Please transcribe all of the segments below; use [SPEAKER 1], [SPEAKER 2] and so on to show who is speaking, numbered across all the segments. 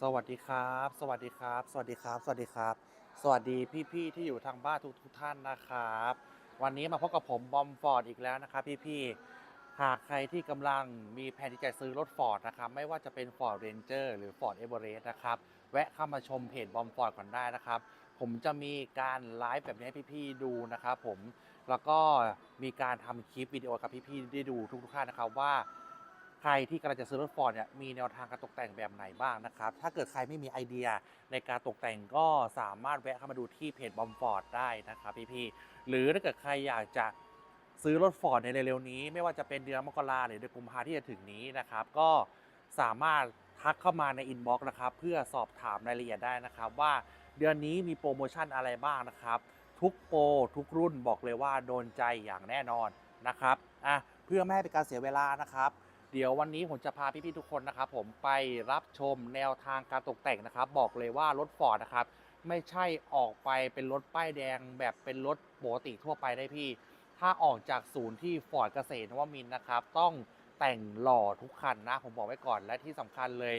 [SPEAKER 1] สวัสดีครับ สวัสดีครับ สวัสดีครับ สวัสดีครับ สวัสดีพี่ๆที่อยู่ทางบ้านทุกทุกๆท่านนะครับ วันนี้มาพบกับผมบอมฟอร์ดอีกแล้วนะครับพี่ๆหากใครที่กำลังมีแผนที่จะซื้อรถฟอร์ดนะครับไม่ว่าจะเป็น Ford Ranger หรือ Ford Everest นะครับแวะเข้ามาชมเพจบอมฟอร์ดก่อนได้นะครับ ผมจะมีการไลฟ์แบบนี้ให้พี่ๆดูนะครับผมแล้วก็มีการทำคลิปวิดีโอกับพี่ๆได้ดูทุกๆท่านนะครับว่า ใครที่กำลังจะซื้อรถฟอร์ดเนี่ยมีแนวทางการตกแต่งแบบไหนบ้างนะครับ ถ้าเกิดใครไม่มีไอเดียในการตกแต่งก็สามารถแวะเข้ามาดูที่เพจบอมฟอร์ดได้นะครับพี่ๆหรือถ้าเกิดใครอยากจะซื้อรถฟอร์ดในเร็วๆนี้ ไม่ว่าจะเป็นเดือนมกราหรือเดือนกุมภาที่จะถึงนี้นะครับ ก็สามารถทักเข้ามาในอินบ็อกซ์นะครับ เพื่อสอบถามรายละเอียดได้นะครับ ว่าเดือนนี้มีโปรโมชั่นอะไรบ้างนะครับ ทุกโปรทุกรุ่นบอกเลยว่าโดนใจอย่างแน่นอนนะครับอะเพื่อไม่ให้เป็นการเสียเวลานะครับ เดี๋ยววันนี้ผมจะพาพี่ๆทุกคนนะครับผมไปรับชมแนวทางการตกแต่งนะครับ บอกเลยว่ารถฟอร์ดนะครับไม่ใช่ออกไปเป็นรถป้ายแดงแบบเป็นรถปกติทั่วไปได้พี่ ถ้าออกจากศูนย์ที่ฟอร์ดเกษตรนวมินทร์นะครับ ต้องแต่งหล่อทุกคันนะ ผมบอกไว้ก่อนและที่สำคัญเลย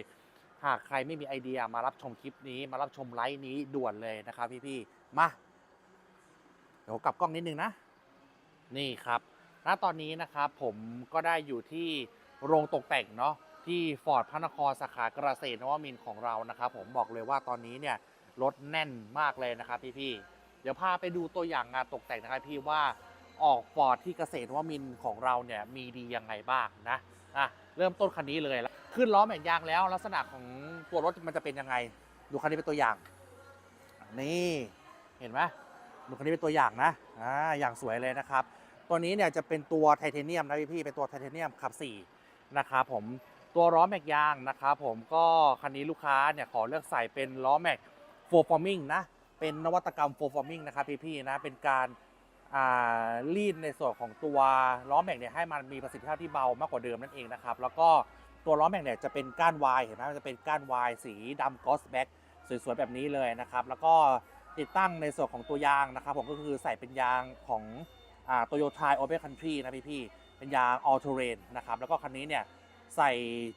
[SPEAKER 1] หากใครไม่มีไอเดียมารับชมคลิปนี้ มารับชมไลฟ์นี้ด่วนเลยนะครับพี่ๆมาเดี๋ยวกลับกล้องนิดนึงนะ นี่ครับณตอนนี้นะครับผมก็ได้อยู่ที่ โรงตกแต่งเนาะที่ฟอร์ดพระนครสาขาเกษตรนวมินทร์ของเรานะครับ ผมบอกเลยว่าตอนนี้เนี่ยรถแน่นมากเลยนะครับพี่ๆเดี๋ยวพาไปดูตัวอย่างงานตกแต่งนะครับพี่ว่าออกฟอร์ดที่เกษตรนวมินทร์ของเราเนี่ยมีดียังไงบ้างนะอะเริ่มต้นคันนี้เลยแล้วขึ้นล้อแม็กยางแล้ว ลักษณะของตัวรถมันจะเป็นยังไง ดูคันนี้เป็นตัวอย่าง นี่เห็นไหมดูคันนี้เป็นตัวอย่างนะอ่าอย่างสวยเลยนะครับ ตัวนี้เนี่ยจะเป็นตัวไทเทเนียมนะพี่พี่ๆเป็นตัวไทเทเนียมขับ4 นะครับผมตัวล้อแม็กยางนะครับผมก็คันนี้ลูกค้าเนี่ยขอเลือกใส่เป็นล้อแม็กโฟร์ฟอร์มิงนะเป็นนวัตกรรมโฟร์ฟอร์มิงนะครับพี่ๆนะเป็นการรีดในส่วนของตัวล้อแม็กเนี่ยให้มันมีประสิทธิภาพที่เบามากกว่าเดิมนั่นเองนะครับแล้วก็ตัวล้อแม็กเนี่ยจะเป็นก้านวายเห็นไหมมันจะเป็นก้านวายสีดำกอสแบ็กสวยๆแบบนี้เลยนะครับแล้วก็ติดตั้งในส่วนของตัวยางนะครับผมก็คือใส่เป็นยางของโตโยต้าโอเ n คันทรีนะพี่ๆ เป็นยาง all terrain นะครับแล้วก็คันนี้เนี่ยใส่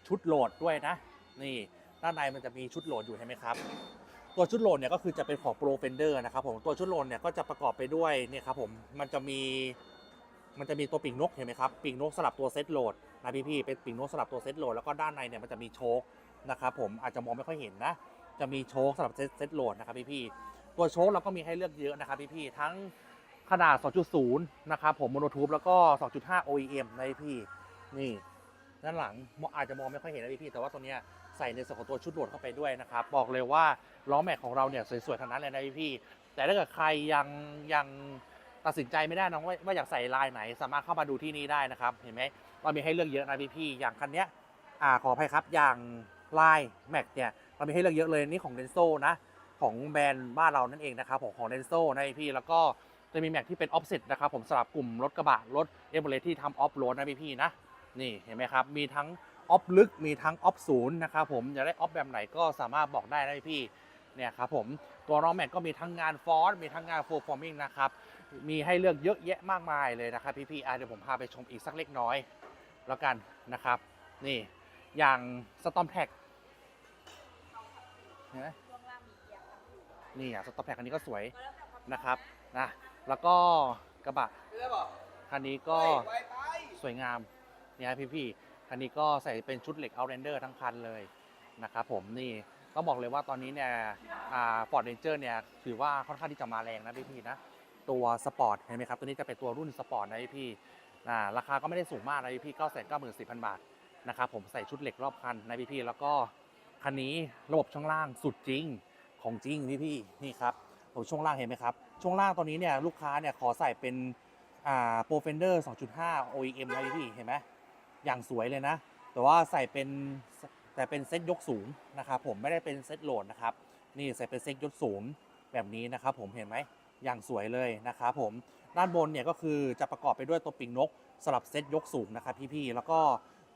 [SPEAKER 1] ชุดโหลดด้วยนะ นี่ด้านในมันจะมีชุดโหลดอยู่ใช่ไหมครับ ตัวชุดโหลดเนี่ยก็คือจะเป็นของ Pro Fender นะครับผมตัวชุดโหลดเนี่ยก็จะประกอบไปด้วยเนี่ยครับผมมันจะมีมันจะมีตัวปีกนกเห็นไหมครับปีกนกสลับตัวเซตโหลดนะพี่พี่ๆเป็นปีกนกสลับตัวเซตโหลดแล้วก็ด้านในเนี่ยมันจะมีโชคนะครับผมอาจจะมองไม่ค่อยเห็นนะ จะมีโชคสำหรับเซตเซตโหลดนะครับพี่พี่ๆตัวโชคเราก็มีให้เลือกเยอะนะครับพี่ๆทั้ง ขนาด 2.0 นะครับผมโมโนทูบแล้วก็ 2.5 OEM นะพี่ นี่ ด้านหลังมองอาจจะมองไม่ค่อยเห็นนะพี่ แต่ว่าตัวเนี้ยใส่ในส่วนของตัวชุดโหลดเข้าไปด้วยนะครับ บอกเลยว่าล้อแม็กของเราเนี่ยสวยๆทั้งนั้นเลยนะพี่ แต่ถ้าเกิดใครยังยังตัดสินใจไม่ได้นะว่าว่าอยากใส่ลายไหน สามารถเข้ามาดูที่นี่ได้นะครับ เห็นไหมเรามีให้เลือกเยอะนะพี่ๆอย่างคันเนี้ยอ่าขออภัยครับอย่างลายแม็กเนี่ยเรามีให้เลือกเยอะเลยนี่ของเดนโซนะของแบรนด์บ้านเรานั่นเองนะครับของของเดนโซนะพี่แล้วก็ จะมีแม็กที่เป็นออฟเซ็ตนะครับผมสำหรับกลุ่มรถกระบะรถเอเวอเรสที่ทำออฟโรดนะพี่ๆนะนี่เห็นไหมครับ มีทั้งออฟลึกมีทั้งออฟศูนย์นะครับผมอยากได้ออฟแบบไหนก็สามารถบอกได้นะพี่เนี่ยครับผมตัวน้องแม็กก็มีทั้งงานฟอร์สมีทั้งงานโฟร์ฟอร์มิงนะครับมีให้เลือกเยอะแยะมากมายเลยนะครับพี่ๆอ่เดี๋ยวผมพาไปชมอีกสักเล็กน้อยแล้วกันนะครับนี่อย่างสตอมแท็กเห็นไหม
[SPEAKER 2] ช่วงล่างมีเกียร์ครับอยู่
[SPEAKER 1] นี่อะสตอปแพ็คคันนี้ก็สวยนะครับนะ แล้วก็กระบะ
[SPEAKER 3] เรือบอก
[SPEAKER 1] คันนี้ก็
[SPEAKER 3] ไวไป
[SPEAKER 1] สวยงามเนี่ยพี่พี่ๆคันนี้ก็ใส่เป็นชุดเหล็กเอาเรนเดอร์ทั้งคันเลยนะครับผมนี่ต้องบอกเลยว่าตอนนี้เนี่ยฟอร์ดเรนเจอร์เนี่ยถือว่าค่อนข้างที่จะมาแรงนะพี่พี่ๆนะตัวสปอร์ตเห็นไหมครับตัวนี้จะเป็นตัวรุ่นสปอร์ตนะพี่พี่ๆอ่าราคาก็ไม่ได้สูงมากนะพี่พี่เก้าแสนเก้าหมื่นสี่พันบาทนะครับผมใส่ชุดเหล็กรอบคันนะพี่พี่ๆแล้วก็คันนี้ระบบช่องล่างสุดจริงของจริงพี่พี่ๆนี่ครับโอ้ช่วงล่างเห็นไหมครับ ช่วงล่างตอนนี้เนี่ยลูกค้าเนี่ยขอใส่เป็นอ่าโปรเฟนเดอร์2.5 OEM นะพี่เห็นไหมอย่างสวยเลยนะ แต่ว่าใส่เป็นแต่เป็นเซ็ตยกสูงนะครับผมไม่ได้เป็นเซ็ตโหลดนะครับนี่ใส่เป็นเซ็ตยกสูงแบบนี้นะครับผมเห็นไหมอย่างสวยเลยนะครับผมด้านบนเนี่ยก็คือจะประกอบไปด้วยตัวปีกนกสลับเซ็ตยกสูงนะครับพี่ๆแล้วก็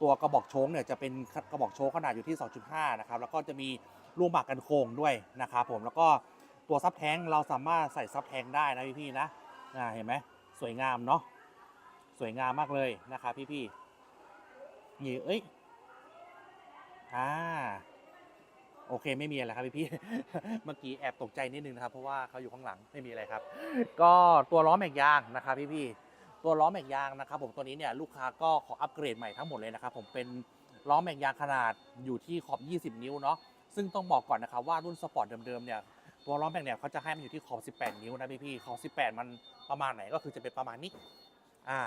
[SPEAKER 1] ตัวกระบอกโชงเนี่ยจะเป็นกระบอกโชงขนาดอยู่ที่ 2.5 นะครับแล้วก็จะมีรูหมากกันโค้งด้วยนะครับผมแล้วก็ ตัวซับแท้งเราสามารถใส่ซับแท้งได้นะพี่ๆนะเห็นไหมสวยงามเนาะสวยงามมากเลยนะครับพี่ๆนี่เอ้ยอ่าโอเคไม่มีอะไรครับพี่พี่เมื่อกี้แอบตกใจนิดนึงนะครับเพราะว่าเขาอยู่ข้างหลังไม่มีอะไรครับ ก็ตัวล้อแม็กยางนะครับพี่พี่ตัวล้อแม็กยางนะครับผมตัวนี้เนี่ยลูกค้าก็ขออัปเกรดใหม่ทั้งหมดเลยนะครับผมเป็นล้อแม็กยางขนาดอยู่ที่ขอบ 20 นิ้วเนาะซึ่งต้องบอกก่อนนะครับว่ารุ่นสปอร์ตเดิมๆเนี่ย ตัวล้อแม็กเนี่ยเขาจะให้มันอยู่ที่ขอบ 18 นิ้วนะพี่พี่ขอบ 18 มันประมาณไหนก็คือจะเป็นประมาณนี้อ่า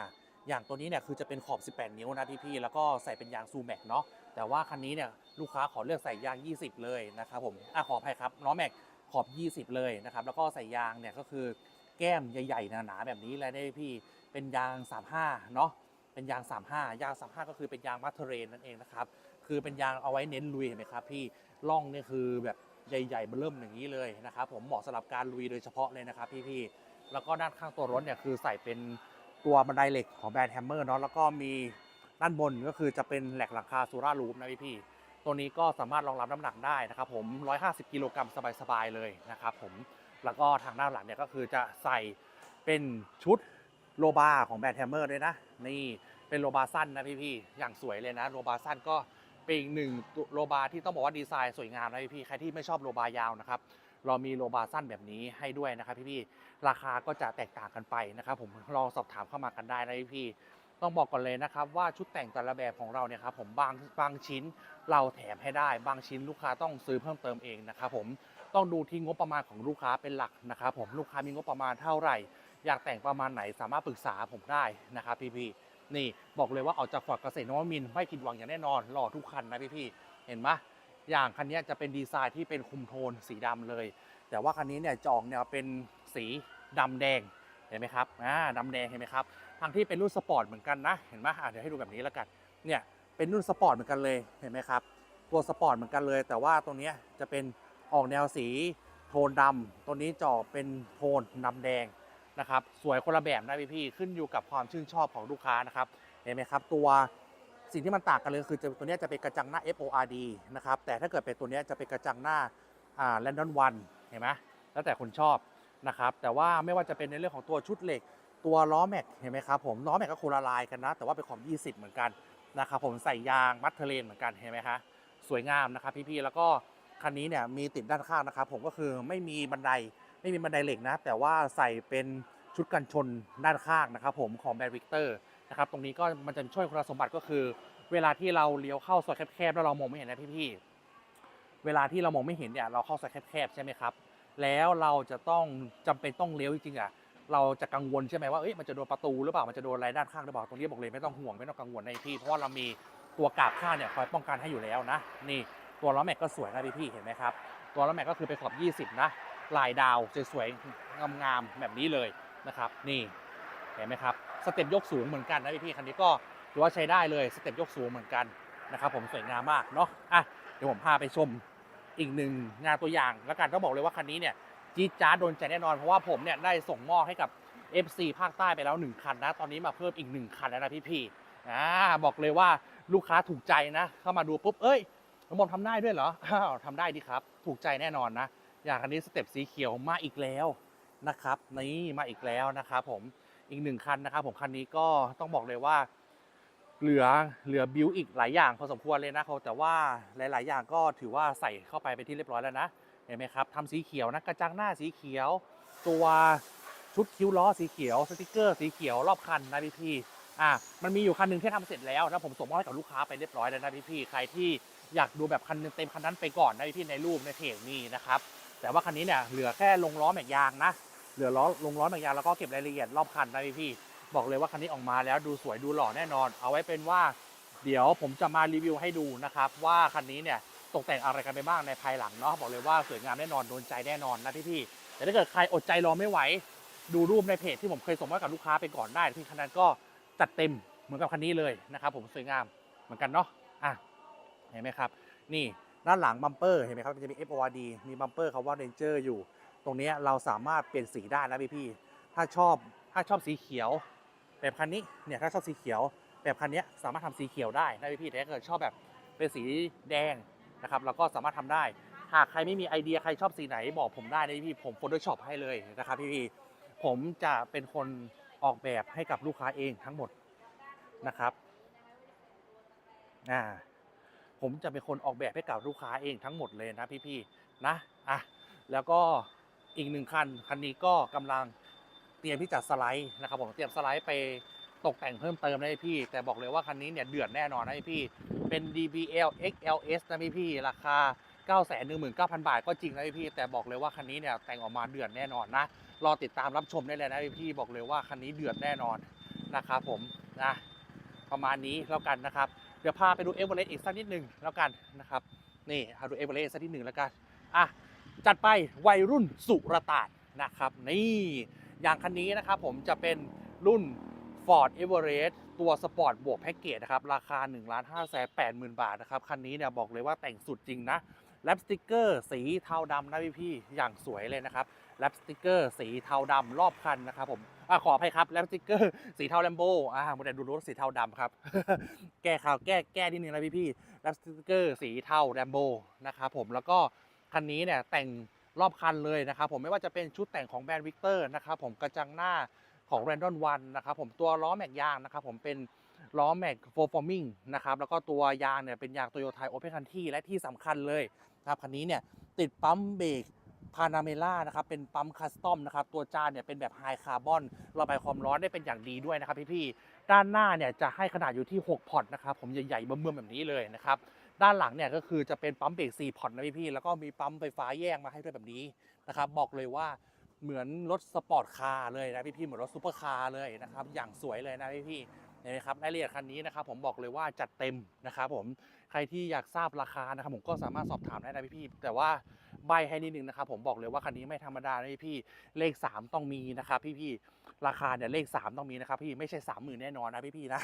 [SPEAKER 1] อย่างตัวนี้เนี่ยคือจะเป็นขอบ 18 นิ้วนะพี่พี่แล้วก็ใส่เป็นยางซูแม็กเนาะแต่ว่าคันนี้เนี่ยลูกค้าขอเลือกใส่ยาง 20 เลยนะครับผมอะขออภัยครับล้อแม็กขอบ 20 เลยนะครับแล้วก็ใส่ยางเนี่ยก็คือแก้มใหญ่ๆหนาๆแบบนี้เลยได้พี่เป็นยาง 35 เนาะเป็นยาง 35 ยาง 35 ก็คือเป็นยางมาเทเรนนั่นเองนะครับ คือเป็นยางเอาไว้เน้นลุยเห็นไหมครับพี่ล่องเนี่ยคือแบบ ใหญ่ๆเบิ่มอย่างนี้เลยนะครับผมเหมาะสำหรับการลุยโดยเฉพาะเลยนะครับพี่ๆแล้วก็ด้านข้างตัวรถเนี่ยคือใส่เป็นตัวบันไดเหล็กของแบรนด์แฮมเมอร์เนาะแล้วก็มีด้านบนก็คือจะเป็นแหลกหลังคาซูรารูฟนะพี่ๆตัวนี้ก็สามารถรองรับน้ำหนักได้นะครับผม 150 กิโลกรัมสบายๆเลยนะครับผมแล้วก็ทางด้านหลังเนี่ยก็คือจะใส่เป็นชุดโลบาของแบรนด์แฮมเมอร์ด้วยนะนี่เป็นโลบาสั้นนะพี่พี่ๆอย่างสวยเลยนะโลบาสั้นก็ เป็นอีกหนึ่งโลบาที่ต้องบอกว่าดีไซน์สวยงามนะพี่พี่ใครที่ไม่ชอบโลบายาวนะครับเรามีโลบาสั้นแบบนี้ให้ด้วยนะครับพี่พี่ๆราคาก็จะแตกต่างกันไปนะครับผมลองสอบถามเข้ามากันได้นะพี่พี่ต้องบอกก่อนเลยนะครับว่าชุดแต่งแต่ละแบบของเราเนี่ยครับผมบางบางชิ้นเราแถมให้ได้ บางชิ้นลูกค้าต้องซื้อเพิ่มเติมเองนะครับผมต้องดูที่งบประมาณของลูกค้าเป็นหลักนะครับผมลูกค้ามีงบประมาณเท่าไหร่ อยากแต่งประมาณไหนสามารถปรึกษาผมได้นะครับพี่พี่ๆ นี่บอกเลยว่าออกจากฟอร์ดเกษตรนวมินไม่ผิดหวังอย่างแน่นอนหล่อทุกคันนะพี่พี่ๆเห็นไหมอย่างคันนี้จะเป็นดีไซน์ที่เป็นคุมโทนสีดำเลย แต่ว่าคันนี้เนี่ยจะออกแนวเป็นสีดำแดงเห็นไหมครับอ่าดำแดงเห็นไหมครับทางที่เป็นรุ่นสปอร์ตเหมือนกันนะเห็นไหมอะเดี๋ยวให้ดูแบบนี้แล้วกันเนี่ยเป็นรุ่นสปอร์ตเหมือนกันเลยเห็นไหมครับตัวสปอร์ตเหมือนกันเลย แต่ว่าตรงนี้จะเป็นออกแนวสีโทนดำตัวนี้จอเป็นโทนดำแดง นะครับสวยคนละแบบนะพี่พี่ขึ้นอยู่กับความชื่นชอบของลูกค้านะครับเห็นไหมครับตัวสิ่งที่มันต่างกันเลยคือจะตัวเนี้ยจะเป็นกระจังหน้า FORD นะครับแต่ถ้าเกิดเป็นตัวเนี้ยจะเป็นกระจังหน้าอ่า Landon One เห็นไหมแล้วแต่คนชอบนะครับแต่ว่าไม่ว่าจะเป็นในเรื่องของตัวชุดเหล็ก ตัวล้อแม็กเห็นไหมครับผมล้อแม็กก็โคนละลายกันนะ แต่ว่าเป็นของ 20 เหมือนกันนะครับผมใส่ยางมัดเทเลนเหมือนกันเห็นไหมคะสวยงามนะครับพี่ๆแล้วก็คันนี้เนี่ยมีติดด้านข้างนะครับผมก็คือไม่มีบันได ไม่มีบันไดเหล็กนะ แต่ว่าใส่เป็นชุดกันชนด้านข้างนะครับผมของแบรดวิกเตอร์นะครับตรงนี้ก็มันจะช่วยคุณสมบัติก็คือ เวลาที่เราเลี้ยวเข้าซอยแคบๆแล้วเรามองไม่เห็นนะพี่ๆเวลาที่เรามองไม่เห็นเนี่ยเราเข้าซอยแคบๆใช่ไหมครับแล้วเราจะต้องจำเป็นต้องเลี้ยวจริงๆอะเราจะกังวลใช่ไหมว่าเอ้ยมันจะโดนประตูหรือเปล่ามันจะโดนอะไรด้านข้างหรือเปล่าตรงนี้บอกเลยไม่ต้องห่วงไม่ต้องกังวลในพี่เพราะว่าเรามีตัวกาบข้างเนี่ยคอยป้องกันให้อยู่แล้วนะ นี่ตัวล้อแม็กก็สวยนะพี่พี่ๆเห็นไหมครับตัวล้อแม็กก็คือเป็นขอบ 20 นะ ลายดาวสวยๆงามๆแบบนี้เลยนะครับ นี่เห็นไหมครับสเต็ปยกสูงเหมือนกันนะพี่ๆคันนี้ก็ถือว่าใช้ได้เลยสเต็ปยกสูงเหมือนกันนะครับ ผมสวยงามมากเนาะอะเดี๋ยวผมพาไปชมอีกหนึ่งงานตัวอย่าง แล้วกันต้องบอกเลยว่าคันนี้เนี่ยจี๊ดจ้าโดนใจแน่นอนเพราะว่าผมเนี่ยได้ส่งมอบให้กับ FC ภาคใต้ไปแล้ว 1 คันนะ ตอนนี้มาเพิ่มอีก 1 คันแล้วนะพี่ๆอ่าบอกเลยว่าลูกค้าถูกใจนะ เข้ามาดูปุ๊บเอ้ยน้องบอมทำได้ด้วยเหรออ้าวทำได้ดิครับ ถูกใจแน่นอนนะ อย่างคันนี้สเต็ปสีเขียวมาอีกแล้วนะครับนี่มาอีกแล้วนะครับผมอีกหนึ่งคันนะครับผมคันนี้ก็ต้องบอกเลยว่า เหลือเหลือบิวอีกหลายอย่างพอสมควรเลยนะครับแต่ว่าหลาย ๆ อย่างก็ถือว่าใส่เข้าไปไปนที่เรียบร้อยแล้วนะเห็นไหมครับทำสีเขียวนะกระจังหน้าสีเขียว ตัวชุดคิ้วล้อสีเขียวสติกเกอร์สีเขียวรอบคันนะพี่พี่อะมันมีอยู่คันหนึ่งที่ทำเสร็จแล้วนะผมส่งมอบให้กับลูกค้าไปเรียบร้อยแล้วนะพี่พี่ใครที่อยากดูแบบคันเต็มคันนั้นไปก่อนนะพี่พี่ในรูปในเพจมีนะครับ แต่ว่าคันนี้เนี่ยเหลือแค่ลงล้อแม็กยางนะ เหลือล้อลงล้อแม็กยางแล้วก็เก็บรายละเอียดรอบคันนะพี่พี่บอกเลยว่าคันนี้ออกมาแล้วดูสวยดูหล่อแน่นอน เอาไว้เป็นว่า เดี๋ยวผมจะมารีวิวให้ดูนะครับ ว่าคันนี้เนี่ยตกแต่งอะไรกันไปบ้างในภายหลังเนาะบอกเลยว่าสวยงามแน่นอนโดนใจแน่นอนนะพี่ๆแต่ถ้าเกิดใครอดใจรอไม่ไหว ดูรูปในเพจที่ผมเคยส่งมอบกับลูกค้าไปก่อนได้พี่คันนั้นก็จัดเต็มเหมือนกับคันนี้เลยนะครับผมสวยงามเหมือนกันเนาะอะเห็นไหมครับ นี่ ด้านหลังบัมเปอร์เห็นไหมครับมันจะมี FORD มีบัมเปอร์คำว่า Ranger อยู่ ตรงนี้เราสามารถเปลี่ยนสีได้นะพี่ๆถ้าชอบถ้าชอบสีเขียว แบบคันนี้เนี่ยถ้าชอบสีเขียว แบบคันนี้สามารถทำสีเขียวได้นะพี่ๆแต่ถ้าเกิดชอบแบบเป็นสีแดงนะครับเราก็สามารถทำได้ หากใครไม่มีไอเดียใครชอบสีไหนบอกผมได้นะพี่ผม Photoshop ให้เลยนะครับพี่ๆผมจะเป็นคนออกแบบให้กับลูกค้าเองทั้งหมดนะครับอ่า ผมจะเป็นคนออกแบบให้กับลูกค้าเองทั้งหมดเลยนะพี่ๆนะอะแล้วก็อีกหนึ่งคันคันนี้ก็กำลังเตรียมที่จะสไลด์นะครับผมเตรียมสไลด์ไปตกแต่งเพิ่มเติมนะพี่ แต่บอกเลยว่าคันนี้เนี่ยเดือดแน่นอนนะพี่ เป็น DBL XLS นะพี่พี่ ราคา 9 1 9 0 0 0 บาทก็จริงนะพี่ แต่บอกเลยว่าคันนี้เนี่ยแต่งออกมาเดือดแน่นอนนะ รอติดตามรับชมได้เลยนะพี่ บอกเลยว่าคันนี้เดือดแน่นอนนะครับผมนะประมาณนี้แล้วกันนะครับ ดี๋ยวพาไปดูเอเวอเรสต์อีกสักนิดหนึ่งแล้วกันนะครับนี่พาดูเอเวอเรสต์สักนิดหนึ่งแล้วกันอะจัดไปวัยรุ่นสุรตานนะครับ นี่อย่างคันนี้นะครับผมจะเป็นรุ่น Ford Everest ตัวสปอร์ตบวกแพ็กเกจนะครับ ราคา 1 5 8 0 0 0 0 บาทนะครับ คันนี้เนี่ยบอกเลยว่าแต่งสุดจริงนะ แรปสติกเกอร์สีเทาดำนะพี่ๆอย่างสวยเลยนะครับแรปสติกเกอร์สีเทาดำรอบคันนะครับผมอขออภัยครับแรปสติกเกอร์สีเทาแลมโบอ่าโมเดลดูรถสีเทาดำครับ แก้ข่าวแก้แก้นิดนึงนะพี่ๆแรปสติกเกอร์สีเทาแลมโบนะครับผมแล้วก็คันนี้เนี่ยแต่งรอบคันเลยนะครับผมไม่ว่าจะเป็นชุดแต่งของแบรนด์วิกเตอร์นะครับผมกระจังหน้าของแรนดอนวันนะครับผมตัวล้อแม็กยางนะครับผมเป็น ล้อแม็กโฟฟอร์มิงนะครับแล้วก็ตัวยางเนี่ยเป็นยางโตโยต้าโอเพนคันที่และที่สำคัญเลยนะครับคันนี้เนี่ยติดปั๊มเบรกพานาเมล่านะครับเป็นปั๊มคัสตอมนะครับตัวจานเนี่ยเป็นแบบไฮคาร์บอนระบายความร้อนได้เป็นอย่างดีด้วยนะครับพี่ๆด้านหน้าเนี่ยจะให้ขนาดอยู่ที่ 6 พอร์ตนะครับผมใหญ่ๆเบิ่มๆแบบนี้เลยนะครับด้านหลังเนี่ยก็คือจะเป็นปั๊มเบรก4พอร์ตนะพี่ๆแล้วก็มีปั๊มไฟฟ้าแยกมาให้ด้วยแบบนี้นะครับบอกเลยว่าเหมือนรถสปอร์ตคาร์เลยนะพี่ๆเหมือนรถซูเปอร์คาร์เลยนะครับอย่างสวยเลยนะพี่ๆ เห็นไหมครับรายละเอียดคันนี้นะครับผมบอกเลยว่าจัดเต็มนะครับผมใครที่อยากทราบราคานะครับผมก็สามารถสอบถามได้นะพี่ๆแต่ว่าใบให้นิดนึงนะครับผมบอกเลยว่าคันนี้ไม่ธรรมดานะพี่เลข 3 ต้องมีนะครับพี่ๆราคาเนี่ยเลข 3 ต้องมีนะครับพี่ไม่ใช่ 3 0,000 แน่นอนนะพี่ๆนะ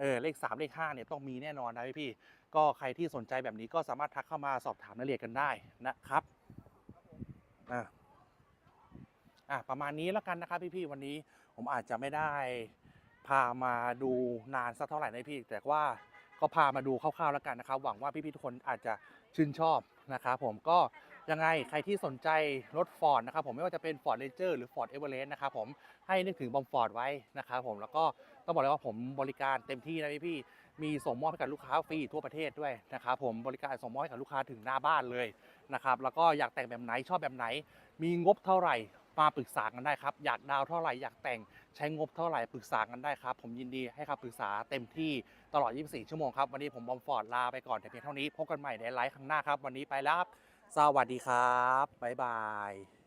[SPEAKER 1] เออเลข 3 เลข5เนี่ยต้องมีแน่นอนนะพี่ๆก็ใครที่สนใจแบบนี้ก็สามารถทักเข้ามาสอบถามรายละเอียดกันได้นะครับอะอะประมาณนี้แล้วกันนะครับพี่ๆวันนี้ผมอาจจะไม่ได้ พามาดูนานสักเท่าไหร่นะพี่ แต่ว่าก็พามาดูคร่าวๆแล้วกันนะครับ หวังว่าพี่ๆทุกคนอาจจะชื่นชอบนะครับผมก็ยังไงใครที่สนใจรถฟอร์ดนะครับผมไม่ว่าจะเป็น Ford Ranger หรือ Ford Everest นะครับผมให้นึกถึงบอมฟอร์ดไว้นะครับผมแล้วก็ต้องบอกเลยว่าผมบริการเต็มที่นะพี่ๆมีส่งมอบให้กับลูกค้าฟรีทั่วประเทศด้วยนะครับผมบริการส่งมอบให้กับลูกค้าถึงหน้าบ้านเลยนะครับแล้วก็อยากแต่งแบบไหนชอบแบบไหน มีงบเท่าไหร่มาปรึกษากันได้ครับ อยากดาวเท่าไหร่อยากแต่ง ใช้งบเท่าไหร่ปรึกษากันได้ครับ ผมยินดีให้คำปรึกษาเต็มที่ตลอด 24 ชั่วโมงครับ วันนี้ผมบอมฟอร์ดลาไปก่อนแต่เพียงเท่านี้พบกันใหม่ในไลฟ์ครั้งหน้าครับ วันนี้ไปแล้วสวัสดีครับบ๊ายบาย